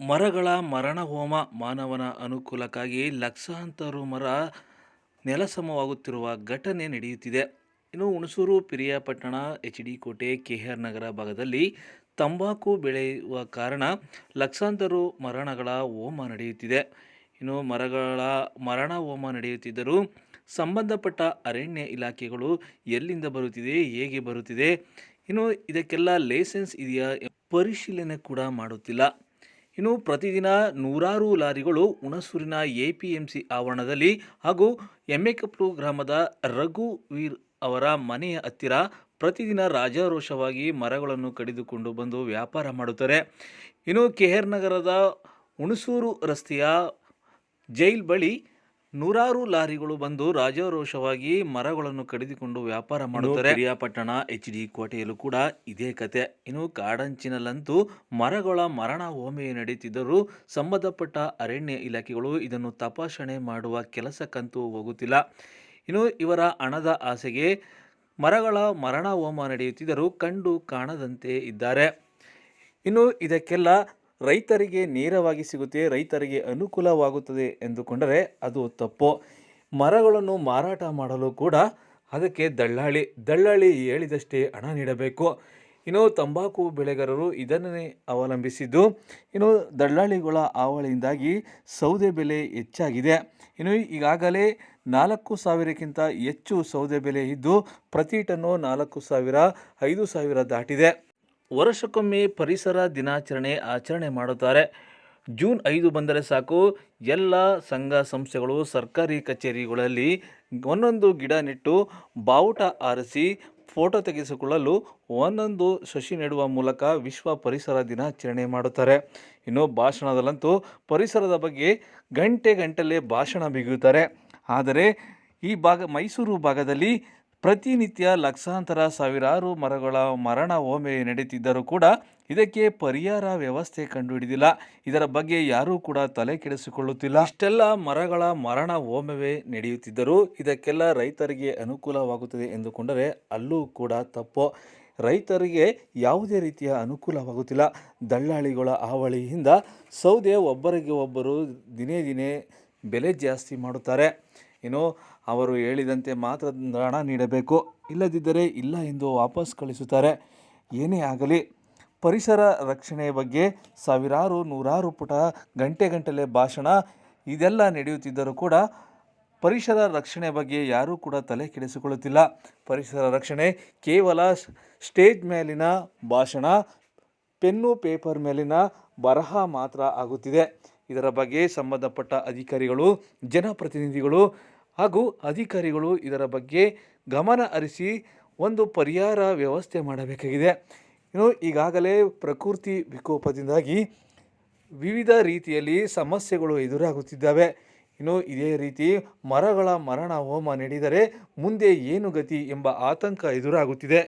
ಮರಗಳ ಮರಣ ಹೋಮ ಮಾನವನ ಅನುಕೂಲಕ್ಕಾಗಿ ಲಕ್ಷಾಂತರ ಮರ ನೆಲಸಮವಾಗುತ್ತಿರುವ ಘಟನೆ ನಡೆಯುತ್ತಿದೆ. ಇನ್ನು Hunsur, Piriyapatna, H D Kote K R Nagar ಭಾಗದಲ್ಲಿ ತಂಬಾಕು ಬೆಳೆಯುವ ಕಾರಣ ಲಕ್ಷಾಂತರ ಮರಣಗಳ ಹೋಮ ನಡೆಯುತ್ತಿದೆ. ಇನ್ನು ಮರಗಳ ಮರಣ ಹೋಮ ನಡೆಯುತ್ತಿದ್ದರೂ ಸಂಬಂಧಪಟ್ಟ ಅರಣ್ಯ ಇಲಾಖೆಗಳು ಎಲ್ಲಿಂದ ಬರುತ್ತಿದೆ, ಹೇಗೆ ಬರುತ್ತಿದೆ, ಇನ್ನು ಇದಕ್ಕೆಲ್ಲ ಲೈಸೆನ್ಸ್ ಇದೆಯಾ ಪರಿಶೀಲನೆ ಕೂಡ ಮಾಡುತ್ತಿಲ್ಲ. ಇನ್ನು ಪ್ರತಿದಿನ ನೂರಾರು ಲಾರಿಗಳು ಹುಣಸೂರಿನ ಎ ಪಿ ಎಂ ಸಿ ಆವರಣದಲ್ಲಿ ಹಾಗೂ ಎಮ್ಮೆಕಪ್ಲು ಗ್ರಾಮದ ರಘುವೀರ್ ಅವರ ಮನೆಯ ಹತ್ತಿರ ಪ್ರತಿದಿನ ರಾಜಾರೋಷವಾಗಿ ಮರಗಳನ್ನು ಕಡಿದುಕೊಂಡು ಬಂದು ವ್ಯಾಪಾರ ಮಾಡುತ್ತಾರೆ. ಇನ್ನು ಕೆ ಆರ್ ನಗರದ ಹುಣಸೂರು ರಸ್ತೆಯ ಜೈಲ್ ಬಳಿ ನೂರಾರು ಲಾರಿಗಳು ಬಂದು ರಾಜಾರೋಷವಾಗಿ ಮರಗಳನ್ನು ಕಡಿದುಕೊಂಡು ವ್ಯಾಪಾರ ಮಾಡುತ್ತಾರೆ. ಪಿರಿಯಾಪಟ್ಟಣ ಎಚ್ ಡಿ ಕೋಟೆಯಲ್ಲೂ ಕೂಡ ಇದೇ ಕತೆ. ಇನ್ನು ಕಾಡಂಚಿನಲ್ಲಂತೂ ಮರಗಳ ಮರಣ ಹೋಮೆ ನಡೆಯುತ್ತಿದ್ದರೂ ಸಂಬಂಧಪಟ್ಟ ಅರಣ್ಯ ಇಲಾಖೆಗಳು ಇದನ್ನು ತಪಾಸಣೆ ಮಾಡುವ ಕೆಲಸಕ್ಕಂತೂ ಹೋಗುತ್ತಿಲ್ಲ. ಇನ್ನು ಇವರ ಹಣದ ಆಸೆಗೆ ಮರಗಳ ಮರಣ ಹೋಮ ನಡೆಯುತ್ತಿದ್ದರೂ ಕಂಡು ಕಾಣದಂತೆ ಇದ್ದಾರೆ. ಇನ್ನು ಇದಕ್ಕೆಲ್ಲ ರೈತರಿಗೆ ನೇರವಾಗಿ ಸಿಗುತ್ತೆ, ರೈತರಿಗೆ ಅನುಕೂಲವಾಗುತ್ತದೆ ಎಂದುಕೊಂಡರೆ ಅದು ತಪ್ಪು. ಮರಗಳನ್ನು ಮಾರಾಟ ಮಾಡಲು ಕೂಡ ಅದಕ್ಕೆ ದಳ್ಳಾಳಿ ದಳ್ಳಾಳಿ ಹೇಳಿದಷ್ಟೇ ಹಣ ನೀಡಬೇಕು. ಇನ್ನು ತಂಬಾಕು ಬೆಳೆಗಾರರು ಇದನ್ನೇ ಅವಲಂಬಿಸಿದ್ದು, ಇನ್ನು ದಳ್ಳಾಳಿಗಳ ಹಾವಳಿಯಿಂದಾಗಿ ಸೌದೆ ಬೆಲೆ ಹೆಚ್ಚಾಗಿದೆ. ಇನ್ನು ಈಗಾಗಲೇ ನಾಲ್ಕು ಸಾವಿರಕ್ಕಿಂತ ಹೆಚ್ಚು ಸೌದೆ ಬೆಲೆ ಇದ್ದು, ಪ್ರತಿ ಟನ್ನು ನಾಲ್ಕು ಸಾವಿರ, ಐದು ಸಾವಿರ ದಾಟಿದೆ. ವರ್ಷಕ್ಕೊಮ್ಮೆ ಪರಿಸರ ದಿನಾಚರಣೆ ಆಚರಣೆ ಮಾಡುತ್ತಾರೆ. ಜೂನ್ ಐದು ಬಂದರೆ ಸಾಕು. ಎಲ್ಲ ಸಂಘ ಸಂಸ್ಥೆಗಳು, ಸರ್ಕಾರಿ ಕಚೇರಿಗಳಲ್ಲಿ ಒಂದೊಂದು ಗಿಡ ನೆಟ್ಟು ಬಾವುಟ ಆರಿಸಿ ಫೋಟೋ ತೆಗೆಸಿಕೊಳ್ಳಲು ಒಂದೊಂದು ಸಸಿ ನೆಡುವ ಮೂಲಕ ವಿಶ್ವ ಪರಿಸರ ದಿನಾಚರಣೆ ಮಾಡುತ್ತಾರೆ. ಇನ್ನು ಭಾಷಣದಲ್ಲಂತೂ ಪರಿಸರದ ಬಗ್ಗೆ ಗಂಟೆ ಗಂಟಲೆ ಭಾಷಣ ಬಿಗಿಯುತ್ತಾರೆ. ಆದರೆ ಈ ಭಾಗ ಮೈಸೂರು ಭಾಗದಲ್ಲಿ ಪ್ರತಿನಿತ್ಯ ಲಕ್ಷಾಂತರ ಸಾವಿರಾರು ಮರಗಳ ಮರಣ ಹೋಮೆ ನಡೆಯುತ್ತಿದ್ದರೂ ಕೂಡ ಇದಕ್ಕೆ ಪರಿಹಾರ ವ್ಯವಸ್ಥೆ ಕಂಡುಹಿಡಿದಿಲ್ಲ. ಇದರ ಬಗ್ಗೆ ಯಾರೂ ಕೂಡ ತಲೆ ಕೆಡಿಸಿಕೊಳ್ಳುತ್ತಿಲ್ಲ. ಇಷ್ಟೆಲ್ಲ ಮರಗಳ ಮರಣ ಹೋಮವೇ ನಡೆಯುತ್ತಿದ್ದರೂ ಇದಕ್ಕೆಲ್ಲ ರೈತರಿಗೆ ಅನುಕೂಲವಾಗುತ್ತದೆ ಎಂದುಕೊಂಡರೆ ಅಲ್ಲೂ ಕೂಡ ತಪ್ಪು. ರೈತರಿಗೆ ಯಾವುದೇ ರೀತಿಯ ಅನುಕೂಲವಾಗುತ್ತಿಲ್ಲ. ದಳ್ಳಾಳಿಗಳ ಹಾವಳಿಯಿಂದ ಸೌದೆ ಒಬ್ಬರಿಗೆ ಒಬ್ಬರು ದಿನೇ ದಿನೇ ಬೆಲೆ ಜಾಸ್ತಿ ಮಾಡುತ್ತಾರೆ. ಇನ್ನು ಅವರು ಹೇಳಿದಂತೆ ಮಾತ್ರ ಹಣ ನೀಡಬೇಕು. ಇಲ್ಲದಿದ್ದರೆ ಇಲ್ಲ ಎಂದು ವಾಪಸ್ ಕಳಿಸುತ್ತಾರೆ. ಏನೇ ಆಗಲಿ, ಪರಿಸರ ರಕ್ಷಣೆಯ ಬಗ್ಗೆ ಸಾವಿರಾರು ನೂರಾರು ಪುಟ ಗಂಟೆ ಗಂಟಲೆ ಭಾಷಣ ಇದೆಲ್ಲ ನಡೆಯುತ್ತಿದ್ದರೂ ಕೂಡ ಪರಿಸರ ರಕ್ಷಣೆ ಬಗ್ಗೆ ಯಾರೂ ಕೂಡ ತಲೆ ಕೆಡಿಸಿಕೊಳ್ಳುತ್ತಿಲ್ಲ. ಪರಿಸರ ರಕ್ಷಣೆ ಕೇವಲ ಸ್ಟೇಜ್ ಮೇಲಿನ ಭಾಷಣ, ಪೆನ್ನು ಪೇಪರ್ ಮೇಲಿನ ಬರಹ ಮಾತ್ರ ಆಗುತ್ತಿದೆ. ಇದರ ಬಗ್ಗೆ ಸಂಬಂಧಪಟ್ಟ ಅಧಿಕಾರಿಗಳು, ಜನಪ್ರತಿನಿಧಿಗಳು ಹಾಗೂ ಅಧಿಕಾರಿಗಳು ಇದರ ಬಗ್ಗೆ ಗಮನ ಹರಿಸಿ ಒಂದು ಪರಿಹಾರ ವ್ಯವಸ್ಥೆ ಮಾಡಬೇಕಾಗಿದೆ. ಇನ್ನು ಈಗಾಗಲೇ ಪ್ರಕೃತಿ ವಿಕೋಪದಿಂದಾಗಿ ವಿವಿಧ ರೀತಿಯಲ್ಲಿ ಸಮಸ್ಯೆಗಳು ಎದುರಾಗುತ್ತಿದ್ದಾವೆ. ಇನ್ನು ಇದೇ ರೀತಿ ಮರಗಳ ಮರಣ ಹೋಮ ನೀಡಿದರೆ ಮುಂದೆ ಏನು ಗತಿ ಎಂಬ ಆತಂಕ ಎದುರಾಗುತ್ತಿದೆ.